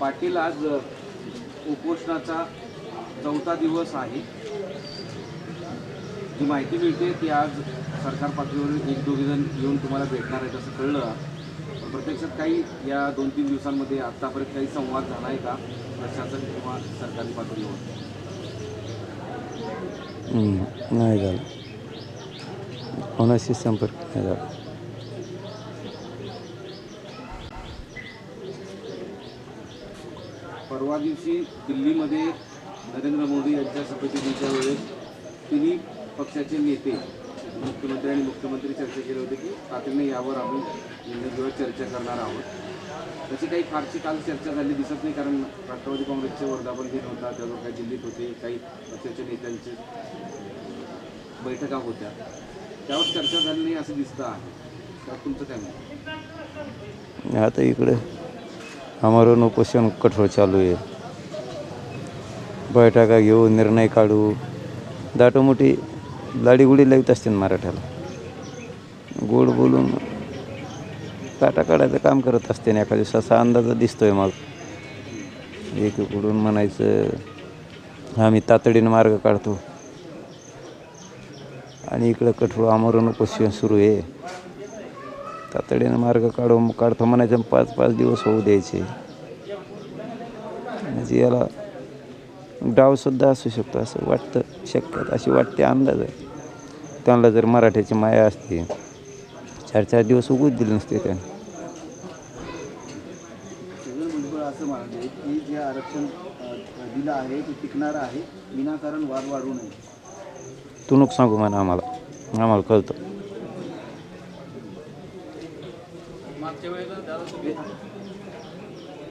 पाटील आज उपोषणाचा चौथा दिवस आहे. जी माहिती मिळते ती आज सरकार पातळीवर एक दोघे जण येऊन तुम्हाला भेटणार आहेत असं कळलं. पण प्रत्यक्षात काही या दोन तीन दिवसांमध्ये आत्तापर्यंत काही संवाद झाला आहे का? प्रशासन किंवा सरकारी पातळीवर? नाही झालं. कोणाशी संपर्क नाही झाला. परवा दिवशी दिल्लीमध्ये नरेंद्र मोदी यांच्या शपथविधीच्या वेळेस तिन्ही पक्षाचे नेते मुख्यमंत्री आणि मुख्यमंत्री चर्चा केली होती की तातडीने यावर आम्ही निर्णय चर्चा करणार आहोत. त्याची काही फारशी काल चर्चा झाली दिसत नाही कारण राष्ट्रवादी काँग्रेसचे वर्धापन दिन होता त्यावर काही दिल्लीत होते काही पक्षाच्या नेत्यांचे बैठका होत्या. त्यावर चर्चा झाली नाही असं दिसतं आहे. तुमचं काय म्हणतं आता इकडे आमरण उपोषण कठोर चालू आहे बैठका घेऊ निर्णय काढू। दाटोमोठी लाडीगुडी लावित असते मराठ्याला। गोड बोलून काटा काढायचं काम करत असते ना एका दिवसाचा अंदाज दिसतोय मग एकीकडून म्हणायचं आम्ही तातडीनं मार्ग काढतो. आणि इकडं कठोर आमरण उपोषण सुरू आहे तातडीनं मार्ग काढू काढतो म्हणायचं पाच पाच दिवस होऊ द्यायचे. म्हणजे याला डावसुद्धा असू शकतो असं वाटतं शक्यता अशी वाटते अंदाज आहे. त्यांना जर मराठ्याची माया असते चार चार दिवस उगूच दिले नसते त्याने. सगळं भुजबळ असं म्हणाले की जे आरक्षण अ, दिलं आहे ते टिकणारं आहे विनाकारण वाद वाढू नये. तू नको सांगू म्हणा आम्हाला. आम्हाला कळतं.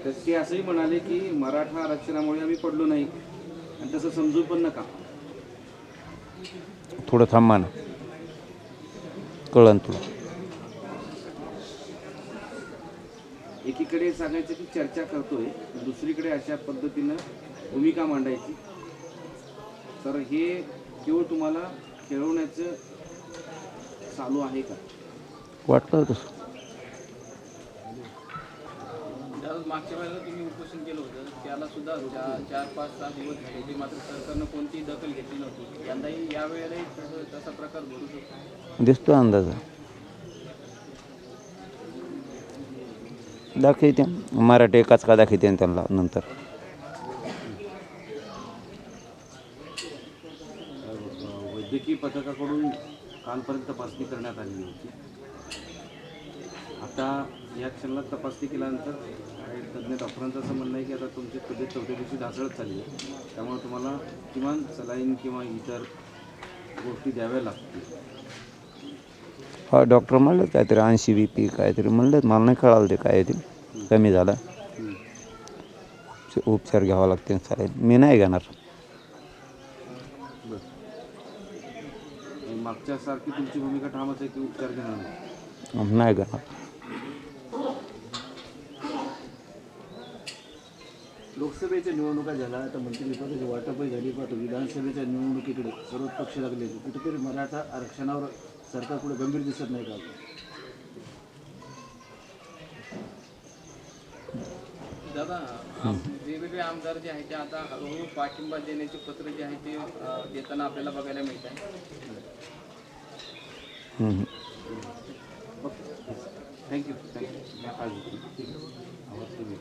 तर ते असंही म्हणाले की मराठा आरक्षणामुळे आम्ही पडलो नाही. आणि तसं समजू पण नका. थोडं थांबा ना. कळन तुला? एकीकडे सांगायचं की चर्चा करतोय दुसरीकडे अशा पद्धतीनं भूमिका मांडायची. तर हे केवळ तुम्हाला खेळवण्याचं चालू आहे का? वाटलं तसं. मागच्या वेळेला तुम्ही उपोषण केलं होतं. त्याला सुद्धा चार चार पाच सहा दिवस झाले. होते मात्र सरकारनं कोणतीही दखल घेतली नव्हती. यंदाही यावेळेलाही तसं- प्रकार घडू शकतो. दिसतो अंदाज. दाखवते. मराठी एकाच का दाखवते त्यांना नंतर? वैद्यकीय पथकाकडून कालपर्यंत तपासणी करण्यात आलेली होती आता या क्षणाला तपासणी केल्यानंतर काही तज्ज्ञ डॉक्टरांचं असं म्हणणं आहे की आता तुमची तब्येत चौथ्या दिवशी ढासळत चालली आहे. त्यामुळे तुम्हाला किमान सलाईन किंवा इतर गोष्टी द्याव्या लागतील. हा डॉक्टर म्हणलं काहीतरी ऐंशी बी पी काहीतरी म्हणलं. मला नाही कळालं ते काय ते. कमी झाला. हम्म. उपचार घ्यावा लागते चालेल मी नाही घेणार. मागच्या सारखी तुमची भूमिका ठामच आहे की उपचार घेणार नाही? नाही घेणार. लोकसभेच्या निवडणुका झाल्या आता मंत्रिपदाची वाटपही झाली पण आता विधानसभेच्या निवडणुकीकडे सर्वच पक्ष लागले. कुठेतरी मराठा आरक्षणावर सरकार पुढे गंभीर दिसत नाही का? दादा वेगवेगळे आमदार जे आहेत ते आता हळूहळू पाठिंबा देण्याचे पत्र जे आहे ते देताना आपल्याला बघायला मिळत आहे. Thank you. Thank you.